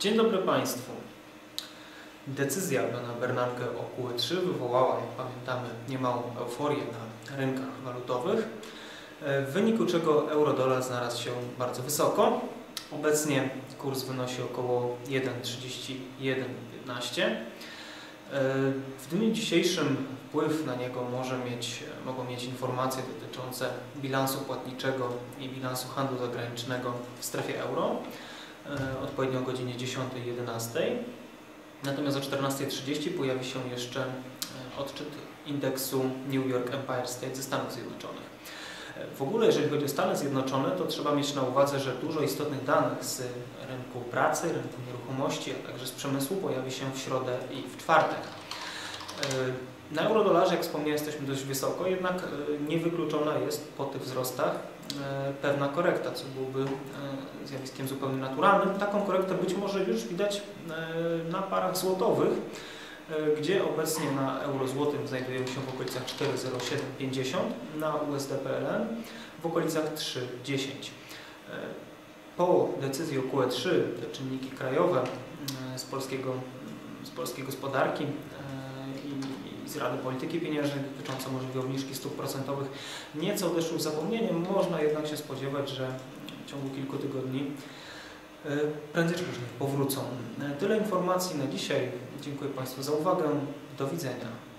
Dzień dobry Państwu. Decyzja pana Bernanke o QE3 wywołała, jak pamiętamy, niemałą euforię na rynkach walutowych, w wyniku czego euro-dolar znalazł się bardzo wysoko. Obecnie kurs wynosi około 1,3115. W dniu dzisiejszym wpływ na niego może mieć, mogą mieć informacje dotyczące bilansu płatniczego i bilansu handlu zagranicznego w strefie euro. E, odpowiednio o godzinie 10-11. Natomiast o 14.30 pojawi się jeszcze e, odczyt indeksu New York Empire State ze Stanów Zjednoczonych. E, w ogóle, jeżeli chodzi o Stany Zjednoczone, to trzeba mieć na uwadze, że dużo istotnych danych z rynku pracy, rynku nieruchomości, a także z przemysłu pojawi się w środę i w czwartek. Na eurodolarze, jak wspomniałem, jesteśmy dość wysoko, jednak niewykluczona jest po tych wzrostach E, pewna korekta, co byłoby e, zjawiskiem zupełnie naturalnym. Taką korektę być może już widać e, na parach złotowych, gdzie obecnie na euro złotym znajdują się w okolicach 4,0750, na USD PLN w okolicach 3,10. Po decyzji o QE3 te czynniki krajowe z, polskiego, z polskiej gospodarki z Rady Polityki Pieniężnej dotyczące możliwej obniżki stóp procentowych nieco odeszły w zapomnienie. Można jednak się spodziewać, że w ciągu kilku tygodni e, prędzej czy później powrócą. E, tyle informacji na dzisiaj. Dziękuję Państwu za uwagę. Do widzenia.